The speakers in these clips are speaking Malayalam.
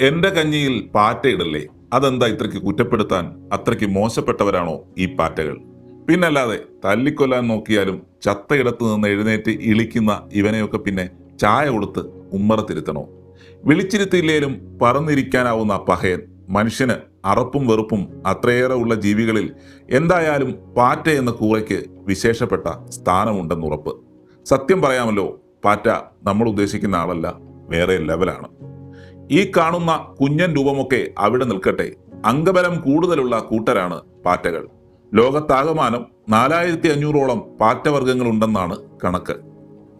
എന്റെ കഞ്ഞിയിൽ പാറ്റയിടല്ലേ അതെന്താ ഇത്രയ്ക്ക് കുറ്റപ്പെടുത്താൻ അത്രയ്ക്ക് മോശപ്പെട്ടവരാണോ ഈ പാറ്റകൾ? പിന്നല്ലാതെ തല്ലിക്കൊല്ലാൻ നോക്കിയാലും ചത്തയിടത്ത് നിന്ന് എഴുന്നേറ്റ് ഇളിക്കുന്ന ഇവനെയൊക്കെ പിന്നെ ചായ കൊടുത്ത് ഉമ്മറത്തിരുത്തണോ വിളിച്ചിരുത്തിയില്ലേലും പറന്നിരിക്കാനാവുന്ന പഹയൻ മനുഷ്യന് അറപ്പും വെറുപ്പും അത്രയേറെ ഉള്ള ജീവികളിൽ എന്തായാലും പാറ്റ എന്ന കൂറയ്ക്ക് വിശേഷപ്പെട്ട സ്ഥാനമുണ്ടെന്നുറപ്പ്. സത്യം പറയാമല്ലോ പാറ്റ നമ്മൾ ഉദ്ദേശിക്കുന്ന ആളല്ല വേറെ ലെവലാണ് ഈ കാണുന്ന കുഞ്ഞൻ രൂപമൊക്കെ അവിടെ നിൽക്കട്ടെ. അംഗബലം കൂടുതലുള്ള കൂട്ടരാണ് പാറ്റകൾ. ലോകത്താകമാനം നാലായിരത്തി അഞ്ഞൂറോളം പാറ്റവർഗങ്ങൾ ഉണ്ടെന്നാണ് കണക്ക്.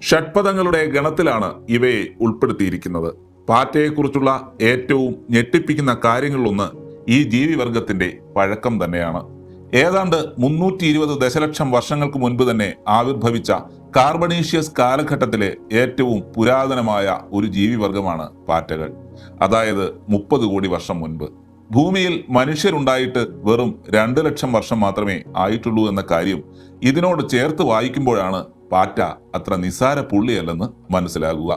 ഷഡ്പദങ്ങളുടെ ഗണത്തിലാണ് ഇവയെ ഉൾപ്പെടുത്തിയിരിക്കുന്നത്. പാറ്റയെക്കുറിച്ചുള്ള ഏറ്റവും ഞെട്ടിപ്പിക്കുന്ന കാര്യങ്ങളിലൊന്ന് ഈ ജീവിവർഗത്തിന്റെ പഴക്കം തന്നെയാണ്. ഏതാണ്ട് മുന്നൂറ്റി ഇരുപത് ദശലക്ഷം വർഷങ്ങൾക്ക് മുൻപ് തന്നെ ആവിർഭവിച്ച കാർബണീഷ്യസ് കാലഘട്ടത്തിലെ ഏറ്റവും പുരാതനമായ ഒരു ജീവിവർഗമാണ് പാറ്റകൾ. അതായത് മുപ്പത് കോടി വർഷം മുൻപ്. ഭൂമിയിൽ മനുഷ്യരുണ്ടായിട്ട് വെറും രണ്ട് ലക്ഷം വർഷം മാത്രമേ ആയിട്ടുള്ളൂ എന്ന കാര്യം ഇതിനോട് ചേർത്ത് വായിക്കുമ്പോഴാണ് പാറ്റ അത്ര നിസാര പുള്ളിയല്ലെന്ന് മനസ്സിലാകുക.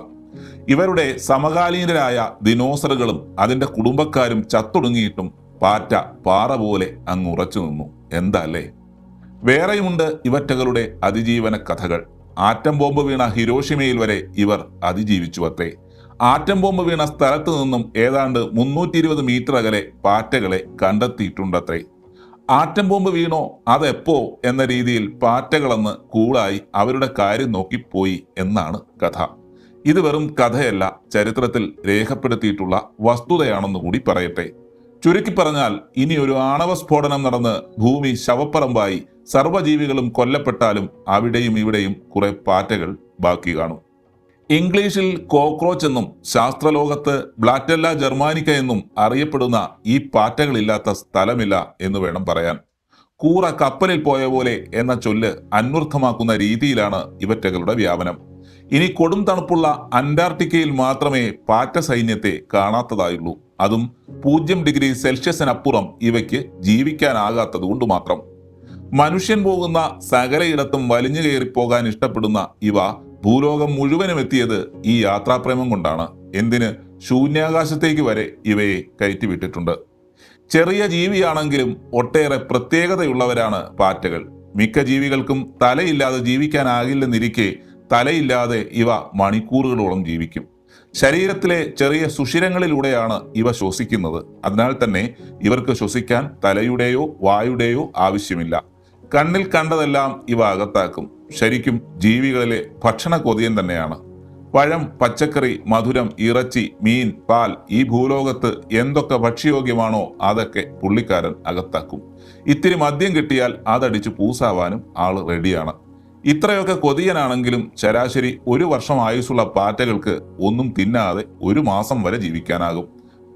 ഇവരുടെ സമകാലീനരായ ദിനോസറുകളും അതിന്റെ കുടുംബക്കാരും ചത്തൊടുങ്ങിയിട്ടും പാറ്റ പാറ പോലെ അങ്ങ് ഉറച്ചു നിന്നു. എന്തല്ലേ വേറെയുമുണ്ട് ഇവറ്റകളുടെ അതിജീവന കഥകൾ ആറ്റം ബോംബ് വീണ ഹിരോഷിമയിൽ വരെ ഇവർ അതിജീവിച്ചു അത്രേ. ആറ്റം ബോംബ് വീണ സ്ഥലത്ത് നിന്നും ഏതാണ്ട് മുന്നൂറ്റി ഇരുപത് മീറ്റർ അകലെ പാറ്റകളെ കണ്ടെത്തിയിട്ടുണ്ടത്രേ. ആറ്റം ബോംബ് വീണോ അതെപ്പോ എന്ന രീതിയിൽ പാറ്റകളെന്ന് കൂളായി അവരുടെ കാര്യം നോക്കിപ്പോയി എന്നാണ് കഥ. ഇത് വെറും കഥയല്ല ചരിത്രത്തിൽ രേഖപ്പെടുത്തിയിട്ടുള്ള വസ്തുതയാണെന്ന് കൂടി പറയട്ടെ. ചുരുക്കി പറഞ്ഞാൽ ഇനി ഒരു ആണവ സ്ഫോടനം നടന്ന് ഭൂമി ശവപ്പറമ്പായി സർവജീവികളും കൊല്ലപ്പെട്ടാലും അവിടെയും ഇവിടെയും കുറെ പാറ്റകൾ ബാക്കി കാണും. ഇംഗ്ലീഷിൽ കോക്രോച്ച് എന്നും ശാസ്ത്രലോകത്ത് ബ്ലാറ്റല്ല ജർമാനിക്ക എന്നും അറിയപ്പെടുന്ന ഈ പാറ്റകളില്ലാത്ത സ്ഥലമില്ല എന്ന് വേണം പറയാൻ. കൂറ കപ്പലിൽ പോയ പോലെ എന്ന ചൊല്ല് അന്വർത്ഥമാക്കുന്ന രീതിയിലാണ് ഇവറ്റകളുടെ വ്യാപനം. ഇനി കൊടും തണുപ്പുള്ള അന്റാർട്ടിക്കയിൽ മാത്രമേ പാറ്റ സൈന്യത്തെ കാണാത്തതായുള്ളൂ. അതും പൂജ്യം ഡിഗ്രി സെൽഷ്യസിനപ്പുറം ഇവയ്ക്ക് ജീവിക്കാനാകാത്തത് കൊണ്ട് മാത്രം. മനുഷ്യൻ പോകുന്ന സകലയിടത്തും വലിഞ്ഞു കയറി പോകാൻ ഇഷ്ടപ്പെടുന്ന ഇവ ഭൂലോകം മുഴുവനും എത്തിയത് ഈ യാത്രാപ്രേമം കൊണ്ടാണ്. എന്തിന്? ശൂന്യാകാശത്തേക്ക് വരെ ഇവയെ കയറ്റിവിട്ടിട്ടുണ്ട്. ചെറിയ ജീവിയാണെങ്കിലും ഒട്ടേറെ പ്രത്യേകതയുള്ളവരാണ് പാറ്റകൾ. മിക്ക ജീവികൾക്കും തലയില്ലാതെ ജീവിക്കാനാകില്ലെന്നിരിക്കെ തലയില്ലാതെ ഇവ മണിക്കൂറുകളോളം ജീവിക്കും. ശരീരത്തിലെ ചെറിയ സുഷിരങ്ങളിലൂടെയാണ് ഇവ ശ്വസിക്കുന്നത്. അതിനാൽ തന്നെ ഇവർക്ക് ശ്വസിക്കാൻ തലയുടെയോ വായുടെയോ ആവശ്യമില്ല. കണ്ണിൽ കണ്ടതെല്ലാം ഇവ അകത്താക്കും. ശരിക്കും ജീവികളിലെ ഭക്ഷണ കൊതിയൻ തന്നെയാണ്. പഴം പച്ചക്കറി മധുരം ഇറച്ചി മീൻ പാൽ ഈ ഭൂലോകത്ത് എന്തൊക്കെ ഭക്ഷ്യയോഗ്യമാണോ അതൊക്കെ പുള്ളിക്കാരൻ അകത്താക്കും. ഇത്തിരി മദ്യം കിട്ടിയാൽ അതടിച്ച് പൂസാവാനും ആൾ റെഡിയാണ്. ഇത്രയൊക്കെ കൊതിയനാണെങ്കിലും ശരാശരി ഒരു വർഷം ആയുസ്സുള്ള പാറ്റകൾക്ക് ഒന്നും തിന്നാതെ ഒരു മാസം വരെ ജീവിക്കാനാകും.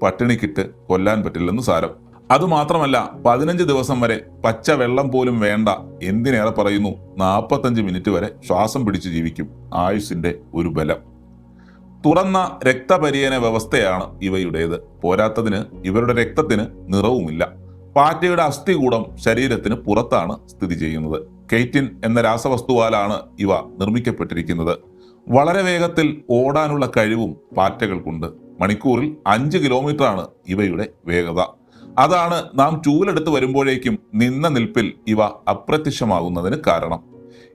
പട്ടിണിക്കിട്ട് കൊല്ലാൻ പറ്റില്ലെന്ന് സാരം. അതുമാത്രമല്ല പതിനഞ്ച് ദിവസം വരെ പച്ച വെള്ളം പോലും വേണ്ട എന്തിനേറെ പറയുന്നു? നാൽപ്പത്തഞ്ച് മിനിറ്റ് വരെ ശ്വാസം പിടിച്ച് ജീവിക്കും ആയുസിന്റെ ഒരു ബലം. തുറന്ന രക്തപര്യന വ്യവസ്ഥയാണ് ഇവയുടേത്. പോരാത്തതിന് ഇവരുടെ രക്തത്തിന് നിറവുമില്ല. പാറ്റയുടെ അസ്ഥികൂടം ശരീരത്തിന് പുറത്താണ് സ്ഥിതി ചെയ്യുന്നത്. കെയ്റ്റിൻ എന്ന രാസവസ്തുവാലാണ് ഇവ നിർമ്മിക്കപ്പെട്ടിരിക്കുന്നത്. വളരെ വേഗത്തിൽ ഓടാനുള്ള കഴിവും പാറ്റകൾക്കുണ്ട്. മണിക്കൂറിൽ അഞ്ച് കിലോമീറ്ററാണ് ഇവയുടെ വേഗത. അതാണ് നാം ചൂലെടുത്ത് വരുമ്പോഴേക്കും നിന്ന നിൽപ്പിൽ ഇവ അപ്രത്യക്ഷമാകുന്നതിന് കാരണം.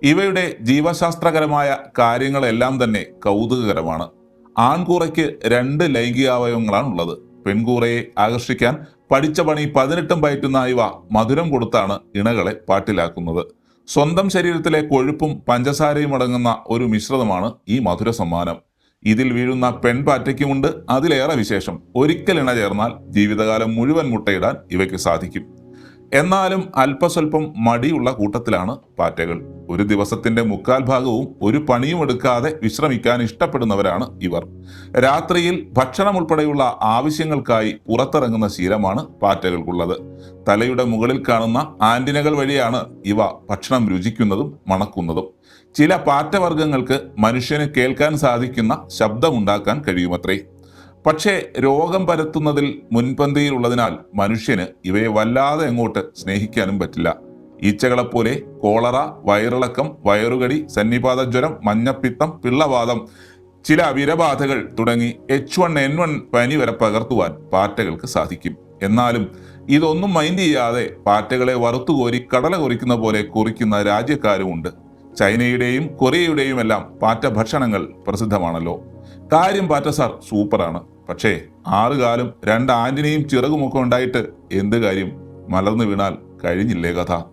ഇവയുടെ ജീവശാസ്ത്രകരമായ കാര്യങ്ങളെല്ലാം തന്നെ കൗതുകകരമാണ്. ആൺകൂറയ്ക്ക് രണ്ട് ലൈംഗികാവയവങ്ങളാണ് ഉള്ളത് പെൺകൂറയെ ആകർഷിക്കാൻ പഠിച്ച പണി പതിനെട്ടും പയറ്റുന്ന ഇവ മധുരം കൊടുത്താണ് ഇണകളെ പാട്ടിലാക്കുന്നത്. സ്വന്തം ശരീരത്തിലെ കൊഴുപ്പും പഞ്ചസാരയും അടങ്ങുന്ന ഒരു മിശ്രിതമാണ് ഈ മധുര സമ്മാനം ഇതിൽ വീഴുന്ന പെൺപാറ്റയ്ക്കുമുണ്ട് അതിലേറെ വിശേഷം. ഒരിക്കൽ ഇണ ചേർന്നാൽ ജീവിതകാലം മുഴുവൻ മുട്ടയിടാൻ ഇവയ്ക്ക് സാധിക്കും. എന്നാലും അല്പസ്വല്പം മടിയുള്ള കൂട്ടത്തിലാണ് പാറ്റകൾ. ഒരു ദിവസത്തിന്റെ മുക്കാൽ ഭാഗവും ഒരു പണിയും എടുക്കാതെ വിശ്രമിക്കാൻ ഇഷ്ടപ്പെടുന്നവരാണ് ഇവർ. രാത്രിയിൽ ഭക്ഷണം ഉൾപ്പെടെയുള്ള ആവശ്യങ്ങൾക്കായി പുറത്തിറങ്ങുന്ന ശീലമാണ് പാറ്റകൾക്കുള്ളത്. തലയുടെ മുകളിൽ കാണുന്ന ആന്റിനകൾ വഴിയാണ് ഇവ ഭക്ഷണം രുചിക്കുന്നതും മണക്കുന്നതും. ചില പാറ്റവർഗങ്ങൾക്ക് മനുഷ്യന് കേൾക്കാൻ സാധിക്കുന്ന ശബ്ദമുണ്ടാക്കാൻ കഴിയുമത്രേ. പക്ഷേ രോഗം പരത്തുന്നതിൽ മുൻപന്തിയിലുള്ളതിനാൽ മനുഷ്യന് ഇവയെ വല്ലാതെ എങ്ങോട്ട് സ്നേഹിക്കാനും പറ്റില്ല. ഈച്ചകളെപ്പോലെ കോളറ വയറിളക്കം വയറുകടി സന്നിപാത ജ്വരം മഞ്ഞപ്പിത്തം പിള്ളവാദം ചില വിരബാധകൾ തുടങ്ങി എച്ച് വൺ എൻ വൺ പനി വരെ പകർത്തുവാൻ പാറ്റകൾക്ക് സാധിക്കും. എന്നാലും ഇതൊന്നും മൈൻഡ് ചെയ്യാതെ പാറ്റകളെ വറുത്തുകോരി കടല കുറിക്കുന്ന പോലെ കുറിക്കുന്ന രാജ്യക്കാരുമുണ്ട്. ചൈനയുടെയും കൊറിയയുടെയും എല്ലാം പാറ്റ ഭക്ഷണങ്ങൾ പ്രസിദ്ധമാണല്ലോ. കാര്യം പാറ്റ സാർ സൂപ്പറാണ്. പക്ഷേ ആറുകാലും രണ്ട് ആന്റിനെയും ചിറകുമൊക്കെ ഉണ്ടായിട്ട് എന്ത് കാര്യം? മലർന്നു വീണാൽ കഴിഞ്ഞില്ലേ കഥ?